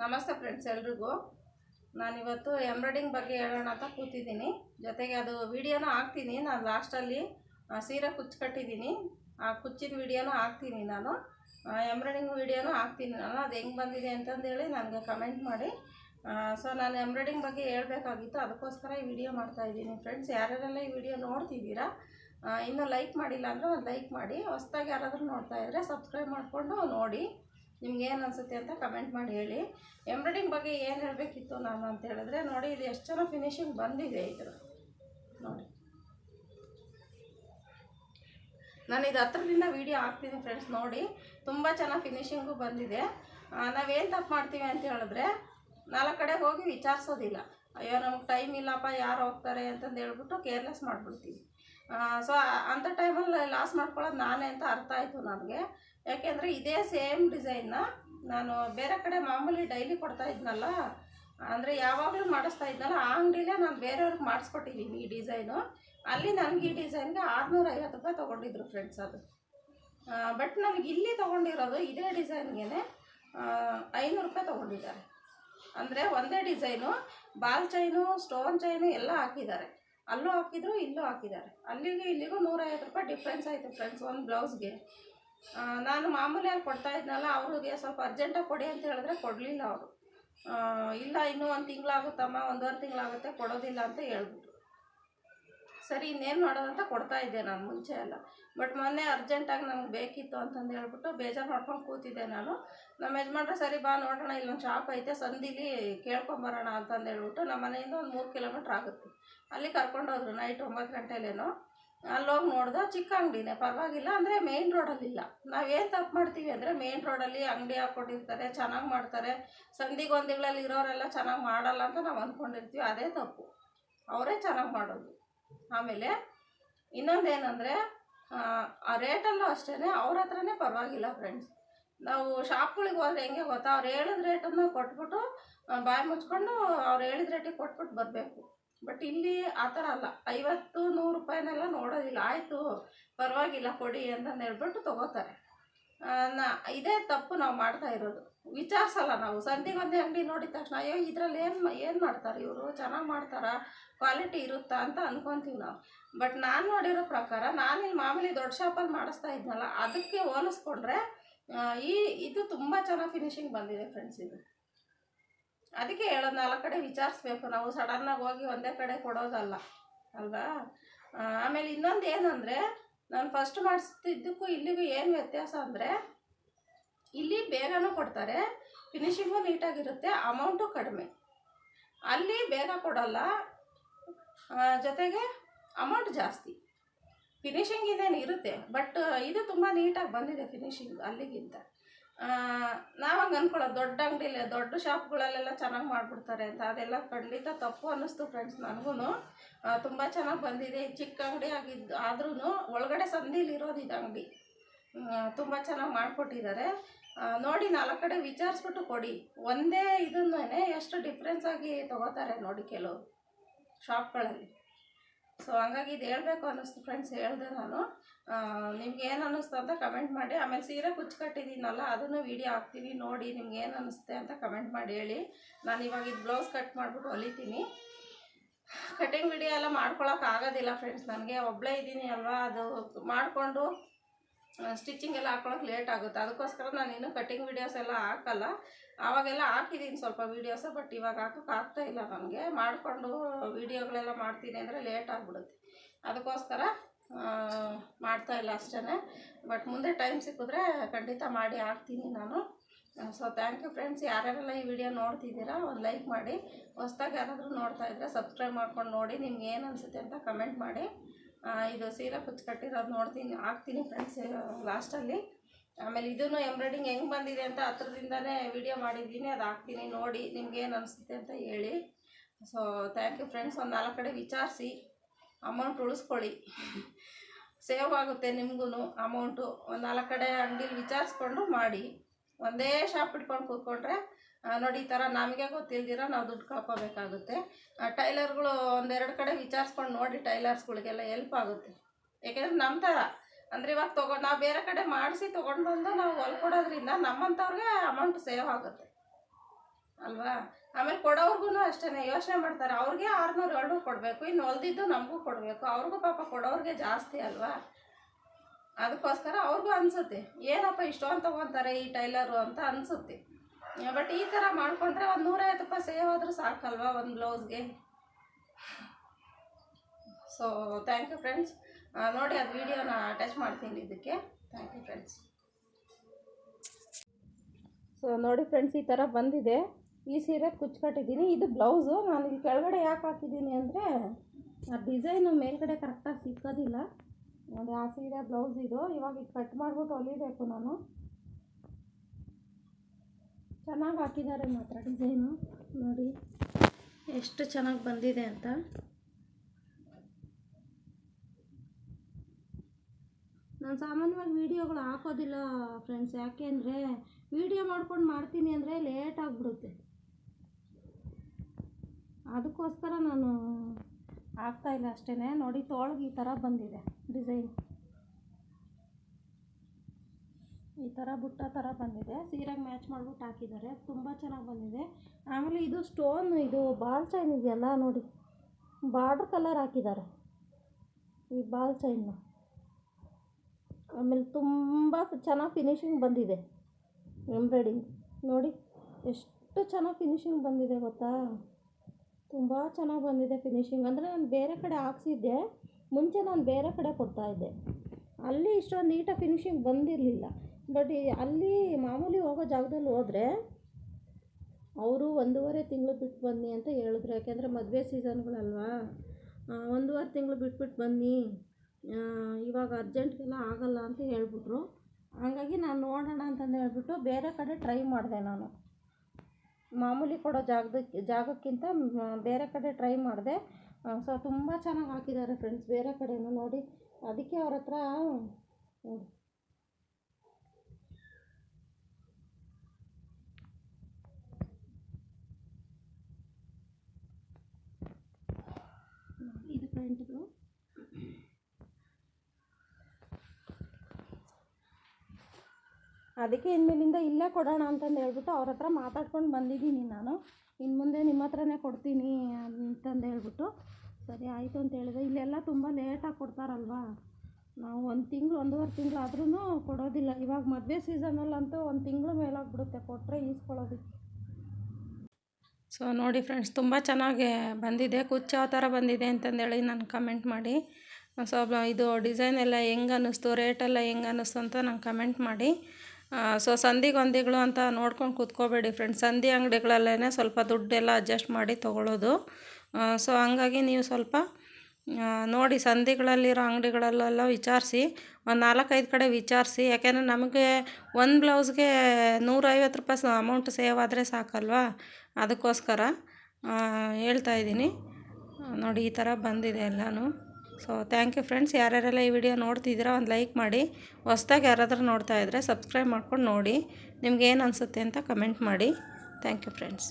ನಮಸ್ತೆ ಫ್ರೆಂಡ್ಸ್ ಎಲ್ರಿಗೂ. ನಾನಿವತ್ತು ಎಂಬ್ರಾಯ್ಡಿಂಗ್ ಬಗ್ಗೆ ಹೇಳೋಣ ಅಂತ ಕೂತಿದ್ದೀನಿ. ಜೊತೆಗೆ ಅದು ವಿಡಿಯೋನೂ ಹಾಕ್ತೀನಿ. ನಾನು ಲಾಸ್ಟಲ್ಲಿ ಸೀರೆ ಕುಚ್ಚು ಕಟ್ಟಿದ್ದೀನಿ. ಆ ಕುಚ್ಚಿದ ವಿಡಿಯೋನೂ ಹಾಕ್ತೀನಿ ನಾನು. ಎಂಬ್ರಾಯ್ಡಿಂಗ್ ವಿಡಿಯೋನೂ ಹಾಕ್ತೀನಿ ನಾನು. ಅದು ಹೆಂಗೆ ಬಂದಿದೆ ಅಂತಂದೇಳಿ ನನಗೆ ಕಮೆಂಟ್ ಮಾಡಿ. ಸೊ ನಾನು ಎಂಬ್ರಾಯ್ಡಿಂಗ್ ಬಗ್ಗೆ ಹೇಳಬೇಕಾಗಿತ್ತು. ಅದಕ್ಕೋಸ್ಕರ ಈ ವಿಡಿಯೋ ಮಾಡ್ತಾಯಿದ್ದೀನಿ ಫ್ರೆಂಡ್ಸ್ ಯಾರ್ಯಾರೆಲ್ಲ ಈ ವಿಡಿಯೋ ನೋಡ್ತಿದ್ದೀರಾ ಇನ್ನೂ ಲೈಕ್ ಮಾಡಿಲ್ಲ ಅಂದರೆ ಲೈಕ್ ಮಾಡಿ. ಹೊಸ್ದಾಗಿ ಯಾರಾದರೂ ನೋಡ್ತಾ ಇದ್ದರೆ ಸಬ್ಸ್ಕ್ರೈಬ್ ಮಾಡಿಕೊಂಡು ನೋಡಿ. ನಿಮ್ಗೆ ಏನು ಅನಿಸುತ್ತೆ ಅಂತ ಕಮೆಂಟ್ ಮಾಡಿ ಹೇಳಿ. ಎಂಬ್ರಾಯ್ಡಿಂಗ್ ಬಗ್ಗೆ ಏನು ಹೇಳಬೇಕಿತ್ತು ನಾನು ಅಂತ ಹೇಳಿದ್ರೆ, ನೋಡಿ, ಇದು ಎಷ್ಟು ಚೆನ್ನಾಗಿ ಫಿನಿಶಿಂಗ್ ಬಂದಿದೆ ಇದ್ರ ನೋಡಿ. ನಾನು ಇದು ಹತ್ರದಿಂದ ವೀಡಿಯೋ ಹಾಕ್ತೀನಿ ಫ್ರೆಂಡ್ಸ್ ನೋಡಿ. ತುಂಬ ಚೆನ್ನಾಗಿ ಫಿನಿಶಿಂಗು ಬಂದಿದೆ. ನಾವೇನು ತಪ್ಪು ಮಾಡ್ತೀವಿ ಅಂತ ಹೇಳಿದ್ರೆ, ನಾಲ್ಕು ಕಡೆ ಹೋಗಿ ವಿಚಾರಿಸೋದಿಲ್ಲ. ಅಯ್ಯೋ, ನಮಗೆ ಟೈಮ್ ಇಲ್ಲಪ್ಪ, ಯಾರು ಹೋಗ್ತಾರೆ ಅಂತಂದು ಹೇಳ್ಬಿಟ್ಟು ಕೇರ್ಲೆಸ್ ಮಾಡಿಬಿಡ್ತೀವಿ. ಸೊ ಅಂಥ ಟೈಮಲ್ಲಿ ಲಾಸ್ ಮಾಡ್ಕೊಳ್ಳೋದು ನಾನೇ ಅಂತ ಅರ್ಥ ಆಯಿತು ನನಗೆ. ಯಾಕೆಂದರೆ ಇದೇ ಸೇಮ್ ಡಿಸೈನ್ನ ನಾನು ಬೇರೆ ಕಡೆ ಮಾಮೂಲಿ ಡೈಲಿ ಕೊಡ್ತಾ ಇದ್ನಲ್ಲ, ಅಂದರೆ ಯಾವಾಗಲೂ ಮಾಡಿಸ್ತಾ ಇದ್ನಲ್ಲ, ಆ ಅಂಗಡಿಲೇ ನಾನು ಬೇರೆಯವ್ರಿಗೆ ಮಾಡಿಸ್ಕೊಟ್ಟಿದ್ದೀನಿ ಈ ಡಿಸೈನು. ಅಲ್ಲಿ ನನಗೆ ಈ ಡಿಸೈನ್ಗೆ ಆರುನೂರ ಐವತ್ತು ರೂಪಾಯಿ ತೊಗೊಂಡಿದ್ರು ಫ್ರೆಂಡ್ಸ್ ಅದು. ಬಟ್ ನನಗೆ ಇಲ್ಲಿ ತೊಗೊಂಡಿರೋದು ಇದೇ ಡಿಸೈನ್ಗೆ ಐನೂರು ರೂಪಾಯಿ ತೊಗೊಂಡಿದ್ದಾರೆ. ಅಂದರೆ ಒಂದೇ design, ball chain, stone chain ಎಲ್ಲ ಹಾಕಿದ್ದಾರೆ. ಅಲ್ಲೂ ಹಾಕಿದ್ರು, ಇಲ್ಲೂ ಹಾಕಿದ್ದಾರೆ. ಅಲ್ಲಿಗೂ ಇಲ್ಲಿಗೂ ನೂರೈವತ್ತು ರೂಪಾಯಿ ಡಿಫ್ರೆನ್ಸ್ ಆಯಿತು ಫ್ರೆಂಡ್ಸ್ ಒಂದು ಬ್ಲೌಸ್ಗೆ ನಾನು ಮಾಮೂಲಿಯಾಗಿ ಕೊಡ್ತಾ ಇದ್ನಲ್ಲ, ಅವ್ರಿಗೆ ಸ್ವಲ್ಪ ಅರ್ಜೆಂಟಾಗಿ ಕೊಡಿ ಅಂತ ಹೇಳಿದ್ರೆ ಕೊಡಲಿಲ್ಲ ಅವರು. ಇಲ್ಲ, ಇನ್ನೂ ಒಂದು ತಿಂಗಳಾಗುತ್ತಮ್ಮ, ಒಂದೂವರೆ ತಿಂಗಳಾಗುತ್ತೆ, ಕೊಡೋದಿಲ್ಲ ಅಂತ ಹೇಳ್ಬಿಟ್ರು. ಸರಿ, ಇನ್ನೇನು ಮಾಡೋದಂತ ಕೊಡ್ತಾ ಇದ್ದೆ ನಾನು ಮುಂಚೆ ಎಲ್ಲ. ಬಟ್ ಮೊನ್ನೆ ಅರ್ಜೆಂಟಾಗಿ ನನಗೆ ಬೇಕಿತ್ತು ಅಂತಂದು ಹೇಳ್ಬಿಟ್ಟು ಬೇಜಾರು ಮಾಡ್ಕೊಂಡು ಕೂತಿದ್ದೆ ನಾನು. ನಮ್ಮ ಯಜಮಾನ್ರೆ, ಸರಿ, ಬಾ, ನೋಡೋಣ, ಇಲ್ಲೊಂದು ಶಾಪ್ ಐತೆ, ಸಂದಿಲಿ ಕೇಳ್ಕೊಂಬರೋಣ ಅಂತಂದು ಹೇಳ್ಬಿಟ್ಟು ನಮ್ಮ ಮನೆಯಿಂದ ಒಂದು ಮೂರು ಕಿಲೋಮೀಟ್ರ್ ಆಗುತ್ತೆ. ಅಲ್ಲಿ ಕರ್ಕೊಂಡೋದ್ರು ನೈಟ್ ಒಂಬತ್ತು ಗಂಟೆಲೇನೋ. ಅಲ್ಲೋಗಿ ನೋಡ್ದೆ ಚಿಕ್ಕ ಅಂಗಡಿನೇ, ಪರವಾಗಿಲ್ಲ. ಅಂದರೆ ಮೇಯ್ನ್ ರೋಡಲ್ಲಿಲ್ಲ ನಾವೇನು ತಪ್ಪು ಮಾಡ್ತೀವಿ ಅಂದರೆ ಮೇಯ್ನ್ ರೋಡಲ್ಲಿ ಅಂಗಡಿ ಹಾಕ್ಕೊಂಡಿರ್ತಾರೆ, ಚೆನ್ನಾಗಿ ಮಾಡ್ತಾರೆ. ಸಂದಿಗೊಂದಿಗಳಲ್ಲಿ ಇರೋರೆಲ್ಲ ಚೆನ್ನಾಗಿ ಮಾಡಲ್ಲ ಅಂತ ನಾವು ಅಂದ್ಕೊಂಡಿರ್ತೀವಿ ಅದೇ ತಪ್ಪು. ಅವರೇ ಚೆನ್ನಾಗಿ ಮಾಡೋದು. ಆಮೇಲೆ ಇನ್ನೊಂದೇನೆಂದರೆ, ಆ ರೇಟಲ್ಲೂ ಅಷ್ಟೇ ಅವ್ರ ಹತ್ರನೇ ಪರವಾಗಿಲ್ಲ ಫ್ರೆಂಡ್ಸ್ ನಾವು ಶಾಪ್ಗಳಿಗೆ ಹೋದ್ರೆ ಹೆಂಗೆ ಗೊತ್ತಾ? ಅವ್ರು ಹೇಳಿದ ರೇಟನ್ನು ಕೊಟ್ಬಿಟ್ಟು ಬಾಯಿ ಮುಚ್ಕೊಂಡು ಅವ್ರು ಹೇಳಿದ ರೇಟಿಗೆ ಕೊಟ್ಬಿಟ್ಟು ಬರಬೇಕು. ಬಟ್ ಇಲ್ಲಿ ಆ ಥರ ಅಲ್ಲ. ಐವತ್ತು ನೂರು ರೂಪಾಯಿನೆಲ್ಲ ನೋಡೋದಿಲ್ಲ. ಆಯಿತು, ಪರವಾಗಿಲ್ಲ, ಕೊಡಿ ಅಂತಂದು ಹೇಳ್ಬಿಟ್ಟು ತೊಗೋತಾರೆ. ನಾ, ಇದೇ ತಪ್ಪು ನಾವು ಮಾಡ್ತಾ ಇರೋದು. ವಿಚಾರಿಸಲ್ಲ ನಾವು. ಒಂದೇ ಅಂಗಡಿ ನೋಡಿದ ತಕ್ಷಣ, ಅಯ್ಯೋ, ಇದರಲ್ಲಿ ಏನು ಏನು ಮಾಡ್ತಾರೆ ಇವರು? ಚೆನ್ನಾಗಿ ಮಾಡ್ತಾರಾ? ಕ್ವಾಲಿಟಿ ಇರುತ್ತಾ? ಅಂತ ಅಂದ್ಕೊತೀವಿ ನಾವು. ಬಟ್ ನಾನು ನೋಡಿರೋ ಪ್ರಕಾರ ನಾನು ಇಲ್ಲಿ ಮಾಮೂಲಿ ದೊಡ್ಡ ಶಾಪಲ್ಲಿ ಮಾಡಿಸ್ತಾ ಇದ್ನಲ್ಲ, ಅದಕ್ಕೆ ಹೋಲಿಸ್ಕೊಂಡ್ರೆ ಈ, ಇದು ತುಂಬ ಚೆನ್ನಾಗಿ ಫಿನಿಶಿಂಗ್ ಬಂದಿದೆ ಫ್ರೆಂಡ್ಸ್ ಇದು. ಅದಕ್ಕೆ ಹೇಳೋದು, ನಾಲ್ಕು ಕಡೆ ವಿಚಾರಿಸ್ಬೇಕು. ನಾವು ಸಡನ್ನಾಗಿ ಹೋಗಿ ಒಂದೇ ಕಡೆ ಕೊಡೋದಲ್ಲ, ಅಲ್ವಾ? ಆಮೇಲೆ ಇನ್ನೊಂದು ಏನಂದರೆ, ನಾನು ಫಸ್ಟ್ ಮಾಡಿಸ್ತಿದ್ದಕ್ಕೂ ಇಲ್ಲಿಗೂ ಏನು ವ್ಯತ್ಯಾಸ ಅಂದರೆ, ಇಲ್ಲಿ ಬೇಗನೂ ಕೊಡ್ತಾರೆ ಫಿನಿಶಿಂಗು ನೀಟಾಗಿರುತ್ತೆ ಅಮೌಂಟು ಕಡಿಮೆ. ಅಲ್ಲಿ ಬೇಗ ಕೊಡಲ್ಲ ಜೊತೆಗೆ ಅಮೌಂಟ್ ಜಾಸ್ತಿ. ಫಿನಿಶಿಂಗ್ ಇದೇನು ಇರುತ್ತೆ ಬಟ್ ಇದು ತುಂಬ ನೀಟಾಗಿ ಬಂದಿದೆ ಫಿನಿಶಿಂಗ್ ಅಲ್ಲಿಗಿಂತ. ನಾವು ಹಂಗೆ ಅಂದ್ಕೊಳ್ಳೋದು ದೊಡ್ಡ ಅಂಗಡಿಲಿ, ದೊಡ್ಡ ಶಾಪ್ಗಳಲ್ಲೆಲ್ಲ ಚೆನ್ನಾಗಿ ಮಾಡಿಬಿಡ್ತಾರೆ ಅಂತ. ಅದೆಲ್ಲ ಖಂಡಿತ ತಪ್ಪು ಅನ್ನಿಸ್ತು ಫ್ರೆಂಡ್ಸ್ ನನಗೂ ತುಂಬ ಚೆನ್ನಾಗಿ ಬಂದಿದೆ. ಚಿಕ್ಕ ಅಂಗಡಿ ಆಗಿದ್ದು ಆದ್ರೂ ಒಳಗಡೆ ಸಂದಿಲಿ ಇರೋದು ಇದು ಅಂಗಡಿ. ತುಂಬ ಚೆನ್ನಾಗಿ ಮಾಡಿಕೊಟ್ಟಿದ್ದಾರೆ ನೋಡಿ ನಾಲ್ಕು ಕಡೆ ವಿಚಾರಿಸ್ಬಿಟ್ಟು ಕೊಡಿ. ಒಂದೇ ಇದನ್ನೇ ಎಷ್ಟು ಡಿಫ್ರೆನ್ಸ್ ಆಗಿ ತೊಗೋತಾರೆ ನೋಡಿ ಕೆಲವು ಶಾಪ್ಗಳಲ್ಲಿ. ಸೊ ಹಂಗಾಗಿ ಇದು ಹೇಳಬೇಕು ಅನ್ನಿಸ್ತು ಫ್ರೆಂಡ್ಸ್ ಹೇಳಿದೆ ನಾನು. ನಿಮ್ಗೆ ಏನು ಅನ್ನಿಸ್ತು ಅಂತ ಕಮೆಂಟ್ ಮಾಡಿ. ಆಮೇಲೆ ಸೀರೆ ಕುಚ್ಚು ಕಟ್ಟಿದ್ದೀನಲ್ಲ ಅದನ್ನು ವೀಡಿಯೋ ಹಾಕ್ತೀನಿ, ನೋಡಿ ನಿಮ್ಗೆ ಏನು ಅನ್ನಿಸುತ್ತೆ ಅಂತ ಕಮೆಂಟ್ ಮಾಡಿ ಹೇಳಿ. ನಾನು ಇವಾಗ ಇದು ಬ್ಲೌಸ್ ಕಟ್ ಮಾಡಿಬಿಟ್ಟು ಹೊಲಿತೀನಿ. ಕಟಿಂಗ್ ವಿಡಿಯೋ ಎಲ್ಲ ಮಾಡ್ಕೊಳಕ್ಕೆ ಆಗೋದಿಲ್ಲ ಫ್ರೆಂಡ್ಸ್ ನನಗೆ ಒಬ್ಬಳೇ ಇದ್ದೀನಿ ಅಲ್ವಾ, ಅದು ಮಾಡಿಕೊಂಡು ಸ್ಟಿಚಿಂಗ್ ಎಲ್ಲ ಹಾಕೊಳಕ್ಕೆ ಲೇಟ್ ಆಗುತ್ತೆ. ಅದಕ್ಕೋಸ್ಕರ ನಾನು ಇನ್ನೂ ಕಟಿಂಗ್ ವಿಡಿಯೋಸ್ ಎಲ್ಲ ಹಾಕಲ್ಲ. ಆವಾಗೆಲ್ಲ ಹಾಕಿದ್ದೀನಿ ಸ್ವಲ್ಪ ವೀಡಿಯೋಸ ಬಟ್ ಇವಾಗ ಹಾಕೋಕೆ ಆಗ್ತಾ ಇಲ್ಲ ನನಗೆ. ಮಾಡಿಕೊಂಡು ವೀಡಿಯೋಗಳೆಲ್ಲ ಮಾಡ್ತೀನಿ ಅಂದರೆ ಲೇಟ್ ಆಗಿಬಿಡುತ್ತೆ. ಅದಕ್ಕೋಸ್ಕರ ಮಾಡ್ತಾ ಇಲ್ಲ ಅಷ್ಟೇ ಬಟ್ ಮುಂದೆ ಟೈಮ್ ಸಿಕ್ಕಿದ್ರೆ ಖಂಡಿತ ಮಾಡಿ ಹಾಕ್ತೀನಿ ನಾನು. ಸೊ ಥ್ಯಾಂಕ್ ಯು ಫ್ರೆಂಡ್ಸ್ ಯಾರ್ಯಾರೆಲ್ಲ ಈ ವಿಡಿಯೋ ನೋಡ್ತಿದ್ದೀರಾ, ಒಂದು ಲೈಕ್ ಮಾಡಿ. ಹೊಸ್ದಾಗಿ ಯಾರಾದರೂ ನೋಡ್ತಾ ಇದ್ದರೆ ಸಬ್ಸ್ಕ್ರೈಬ್ ಮಾಡ್ಕೊಂಡು ನೋಡಿ. ನಿಮ್ಗೆ ಏನು ಅನಿಸುತ್ತೆ ಅಂತ ಕಮೆಂಟ್ ಮಾಡಿ. ಇದು ಸೀರೆ ಕುಚ್ಚು ಕಟ್ಟಿರೋದು ನೋಡ್ತೀನಿ, ಹಾಕ್ತೀನಿ ಫ್ರೆಂಡ್ಸ್ ಲಾಸ್ಟಲ್ಲಿ ಆಮೇಲೆ ಇದನ್ನು ಎಂಬ್ರಾಯ್ಡಿಂಗ್ ಹೆಂಗೆ ಬಂದಿದೆ ಅಂತ ಹತ್ರದಿಂದನೇ ವಿಡಿಯೋ ಮಾಡಿದ್ದೀನಿ, ಅದು ಹಾಕ್ತೀನಿ ನೋಡಿ ನಿಮ್ಗೆ ಏನು ಅನಿಸುತ್ತೆ ಅಂತ ಹೇಳಿ. ಸೊ ಥ್ಯಾಂಕ್ ಯು ಫ್ರೆಂಡ್ಸ್ ಒಂದು ನಾಲ್ಕು ಕಡೆ ವಿಚಾರಿಸಿ ಅಮೌಂಟ್ ಉಳಿಸ್ಕೊಳ್ಳಿ. ಸೇವ್ ಆಗುತ್ತೆ ನಿಮಗೂ ಅಮೌಂಟು ಒಂದು ನಾಲ್ಕು ಕಡೆ ಅಂಗಡಿಲಿ ವಿಚಾರಿಸ್ಕೊಂಡು ಮಾಡಿ. ಒಂದೇ ಶಾಪ್ ಇಟ್ಕೊಂಡು ಕೂತ್ಕೊಂಡ್ರೆ ನೋಡಿ, ಈ ಥರ ನಮಗೆ ಗೊತ್ತಿಲ್ದಿರ ನಾವು ದುಡ್ಡು ಕಳ್ಕೊಬೇಕಾಗುತ್ತೆ. ಟೈಲರ್ಗಳು ಒಂದೆರಡು ಕಡೆ ವಿಚಾರಿಸ್ಕೊಂಡು ನೋಡಿ ಟೈಲರ್ಸ್ಗಳಿಗೆಲ್ಲ ಹೆಲ್ಪ್ ಆಗುತ್ತೆ. ಯಾಕೆಂದ್ರೆ ನಮ್ಮ ಥರ ಅಂದರೆ ಇವಾಗ ತೊಗೊಂಡು ನಾವು ಬೇರೆ ಕಡೆ ಮಾಡಿಸಿ ತೊಗೊಂಡು ಬಂದು ನಾವು ಹೊಲ್ಕೊಡೋದ್ರಿಂದ ನಮ್ಮಂಥವ್ರಿಗೆ ಅಮೌಂಟ್ ಸೇವ್ ಆಗುತ್ತೆ. ಅಲ್ವಾ? ಆಮೇಲೆ ಕೊಡೋರ್ಗು ಅಷ್ಟೇ ಯೋಚನೆ ಮಾಡ್ತಾರೆ. ಅವ್ರಿಗೆ ಆರುನೂರು ಎರಡು ಕೊಡಬೇಕು. ಇನ್ನು ಹೊಲ್ದಿದ್ದು ನಮಗೂ ಕೊಡಬೇಕು. ಅವ್ರಿಗೂ ಪಾಪ ಕೊಡೋರಿಗೆ ಜಾಸ್ತಿ ಅಲ್ವಾ? ಅದಕ್ಕೋಸ್ಕರ ಅವ್ರಿಗೂ ಅನಿಸುತ್ತೆ. ಏನಪ್ಪ ಇಷ್ಟೊಂದು ತೊಗೊತಾರೆ ಈ ಟೈಲರು ಅಂತ ಅನಿಸುತ್ತೆ. ಬಟ್ ಈ ಥರ ಮಾಡಿಕೊಂಡ್ರೆ ಒಂದು ನೂರೈವತ್ತು ರೂಪಾಯಿ ಸೇವ್ ಆದರೂ ಸಾಕಲ್ವಾ ಒಂದು ಬ್ಲೌಸ್ಗೆ? ಸೊ ಥ್ಯಾಂಕ್ ಯು ಫ್ರೆಂಡ್ಸ್ ನೋಡಿ ಅದು ವಿಡಿಯೋನ ಅಟ್ಯಾಚ್ ಮಾಡ್ತೀನಿ ಇದಕ್ಕೆ ಥ್ಯಾಂಕ್ ಯು ಫ್ರೆಂಡ್ಸ್ ಸೊ ನೋಡಿ ಫ್ರೆಂಡ್ಸ್ ಈ ಥರ ಬಂದಿದೆ. ಈ ಸೀರೆ ಕುಚ್ಕಟ್ಟಿದ್ದೀನಿ ಇದು ಬ್ಲೌಸು. ನಾನು ಇಲ್ಲಿ ಕೆಳಗಡೆ ಯಾಕೆ ಹಾಕಿದ್ದೀನಿ ಅಂದರೆ, ಆ ಡಿಸೈನು ಮೇಲ್ಗಡೆ ಕರೆಕ್ಟಾಗಿ ಸಿಕ್ಕೋದಿಲ್ಲ. ನೋಡಿ, ಆ ಸೀರೆ ಬ್ಲೌಸ್ ಇದು. ಇವಾಗ ಇದು ಕಟ್ ಮಾಡಿಬಿಟ್ಟು ಹೊಲಿಬೇಕು ನಾನು. ಚೆನ್ನಾಗಿ ಹಾಕಿದ್ದಾರೆ ಮಾತ್ರ ಡಿಸೈನು ನೋಡಿ, ಎಷ್ಟು ಚೆನ್ನಾಗಿ ಬಂದಿದೆ ಅಂತ. ನಾನು ಸಾಮಾನ್ಯವಾಗಿ ವೀಡಿಯೋಗಳು ಹಾಕೋದಿಲ್ಲ ಫ್ರೆಂಡ್ಸ್ ಯಾಕೆ ಅಂದರೆ ವೀಡಿಯೋ ಮಾಡ್ಕೊಂಡು ಮಾಡ್ತೀನಿ ಅಂದರೆ ಲೇಟ್ ಆಗಿಬಿಡುತ್ತೆ. ಅದಕ್ಕೋಸ್ಕರ ನಾನು ಆಗ್ತಾಯಿಲ್ಲ ಅಷ್ಟೇ ನೋಡಿ, ತೋಳಿಗೆ ಈ ಥರ ಬಂದಿದೆ ಡಿಸೈನ್ ಈ ಥರ ಬುಟ್ಟ ಥರ ಬಂದಿದೆ. ಸೀರೆಗೆ ಮ್ಯಾಚ್ ಮಾಡಿಬಿಟ್ಟು ಹಾಕಿದ್ದಾರೆ. ತುಂಬ ಚೆನ್ನಾಗಿ ಬಂದಿದೆ. ಆಮೇಲೆ ಇದು ಸ್ಟೋನ್, ಇದು ಬಾಲ್ ಚೈನ್ ಇದೆಯಲ್ಲ ನೋಡಿ. ಬಾರ್ಡ್ರ್ ಕಲರ್ ಹಾಕಿದ್ದಾರೆ. ಈ ಬಾಲ್ ಚೈನ್ನ ಆಮೇಲೆ ತುಂಬ ಚೆನ್ನಾಗಿ ಫಿನಿಶಿಂಗ್ ಬಂದಿದೆ. ಎಂಬ್ರಾಯ್ಡಿಂಗ್. ನೋಡಿ, ಎಷ್ಟು ಚೆನ್ನಾಗಿ ಫಿನಿಶಿಂಗ್ ಬಂದಿದೆ ಗೊತ್ತಾ? ತುಂಬ ಚೆನ್ನಾಗಿ ಬಂದಿದೆ ಫಿನಿಶಿಂಗ್. ಅಂದರೆ ನಾನು ಬೇರೆ ಕಡೆ ಹಾಕ್ಸಿದ್ದೆ. ಮುಂಚೆ ನಾನು ಬೇರೆ ಕಡೆ ಕೊಡ್ತಾಯಿದ್ದೆ ಅಲ್ಲಿ ಇಷ್ಟೊಂದು ನೀಟಾಗಿ ಫಿನಿಶಿಂಗ್ ಬಂದಿರಲಿಲ್ಲ. ಬಟ್ ಅಲ್ಲಿ ಮಾಮೂಲಿ ಹೋಗೋ ಜಾಗದಲ್ಲಿ ಹೋದರೆ ಅವರು ಒಂದೂವರೆ ತಿಂಗಳು ಬಿಟ್ಟು ಬನ್ನಿ ಅಂತ ಹೇಳಿದ್ರು. ಯಾಕೆಂದರೆ ಮದುವೆ ಸೀಸನ್ಗಳಲ್ವಾ? ಒಂದೂವರೆ ತಿಂಗಳು ಬಿಟ್ಬಿಟ್ಟು ಬನ್ನಿ. ಇವಾಗ ಅರ್ಜೆಂಟ್ಗೆಲ್ಲ ಆಗಲ್ಲ ಅಂತ ಹೇಳಿಬಿಟ್ರು. ಹಾಗಾಗಿ ನಾನು ನೋಡೋಣ ಅಂತಂದು ಹೇಳಿಬಿಟ್ಟು ಬೇರೆ ಕಡೆ ಟ್ರೈ ಮಾಡಿದೆ ನಾನು. ಮಾಮೂಲಿ ಕೊಡೋ ಜಾಗದಕ್ಕೆ, ಜಾಗಕ್ಕಿಂತ ಬೇರೆ ಕಡೆ ಟ್ರೈ ಮಾಡಿದೆ. ಸೊ, ತುಂಬ ಚೆನ್ನಾಗಿ ಹಾಕಿದ್ದಾರೆ ಫ್ರೆಂಡ್ಸ್ ಬೇರೆ ಕಡೆಯೂ ನೋಡಿ. ಅದಕ್ಕೆ ಅವ್ರ ಹತ್ರ ಅದಕ್ಕೆ ಇನ್ಮೇಲಿಂದ ಇಲ್ಲೇ ಕೊಡೋಣ ಅಂತಂದು ಹೇಳ್ಬಿಟ್ಟು ಅವ್ರ ಹತ್ರ ಮಾತಾಡ್ಕೊಂಡು ಬಂದಿದ್ದೀನಿ ನಾನು. ಇನ್ನು ಮುಂದೆ ನಿಮ್ಮ ಹತ್ರನೇ ಕೊಡ್ತೀನಿ ಅಂತಂದು ಹೇಳ್ಬಿಟ್ಟು. ಸರಿ, ಆಯಿತು ಅಂತ ಹೇಳಿದೆ. ಇಲ್ಲೆಲ್ಲ ತುಂಬ ಲೇಟಾಗಿ ಕೊಡ್ತಾರಲ್ವಾ? ನಾವು ಒಂದು ತಿಂಗಳು, ಒಂದೂವರೆ ತಿಂಗಳು ಆದ್ರೂ ಕೊಡೋದಿಲ್ಲ. ಇವಾಗ ಮದುವೆ ಸೀಸನಲ್ಲಂತೂ ಒಂದು ತಿಂಗಳು ಮೇಲಾಗ್ಬಿಡುತ್ತೆ. ಕೊಟ್ಟರೆ ಈಸ್ಕೊಳ್ಳೋದಕ್ಕೆ. ಸೊ ನೋಡಿ ಫ್ರೆಂಡ್ಸ್, ತುಂಬ ಚೆನ್ನಾಗಿ ಬಂದಿದೆ. ಕುಚ್ಚು ಯಾವ ಥರ ಬಂದಿದೆ ಅಂತಂದೇಳಿ ನಾನು ಕಮೆಂಟ್ ಮಾಡಿ. ಸೊ ಇದು ಡಿಸೈನ್ ಎಲ್ಲ ಹೆಂಗೆ ಅನ್ನಿಸ್ತು ರೇಟೆಲ್ಲ ಹೆಂಗೆ ಅನ್ನಿಸ್ತು ಅಂತ ನಂಗೆ ಕಮೆಂಟ್ ಮಾಡಿ. ಸೊ ಸಂಧಿಗೊಂದಿಗಳು ಅಂತ ನೋಡ್ಕೊಂಡು ಕೂತ್ಕೋಬೇಡಿ ಫ್ರೆಂಡ್ಸ್. ಸಂಧಿ ಅಂಗಡಿಗಳಲ್ಲೇ ಸ್ವಲ್ಪ ದುಡ್ಡೆಲ್ಲ ಅಡ್ಜಸ್ಟ್ ಮಾಡಿ ತೊಗೊಳ್ಳೋದು ಸೊ, ಹಂಗಾಗಿ ನೀವು ಸ್ವಲ್ಪ ನೋಡಿ ಸಂಧಿಗಳಲ್ಲಿರೋ ಅಂಗಡಿಗಳಲ್ಲೆಲ್ಲ ವಿಚಾರಿಸಿ, ಒಂದು ನಾಲ್ಕೈದು ಕಡೆ ವಿಚಾರಿಸಿ. ಯಾಕೆಂದರೆ ನಮಗೆ ಒಂದು ಬ್ಲೌಸ್ಗೆ ನೂರೈವತ್ತು ರೂಪಾಯಿ ಅಮೌಂಟ್ ಸೇವ್ ಆದರೆ ಸಾಕಲ್ವಾ? ಅದಕ್ಕೋಸ್ಕರ ಹೇಳ್ತಾ ಇದ್ದೀನಿ. ನೋಡಿ, ಈ ಥರ ಬಂದಿದೆ ಎಲ್ಲನೂ. ಸೊ ಥ್ಯಾಂಕ್ ಯು ಫ್ರೆಂಡ್ಸ್ ಯಾರ್ಯಾರೆಲ್ಲ ಈ ವಿಡಿಯೋ ನೋಡ್ತಿದ್ದೀರಾ, ಒಂದು ಲೈಕ್ ಮಾಡಿ. ಹೊಸ್ದಾಗಿ ಯಾರಾದರೂ ನೋಡ್ತಾ ಇದ್ದರೆ ಸಬ್ಸ್ಕ್ರೈಬ್ ಮಾಡ್ಕೊಂಡು ನೋಡಿ. ನಿಮ್ಗೆ ಏನು ಅನಿಸುತ್ತೆ ಅಂತ ಕಮೆಂಟ್ ಮಾಡಿ. Thank you friends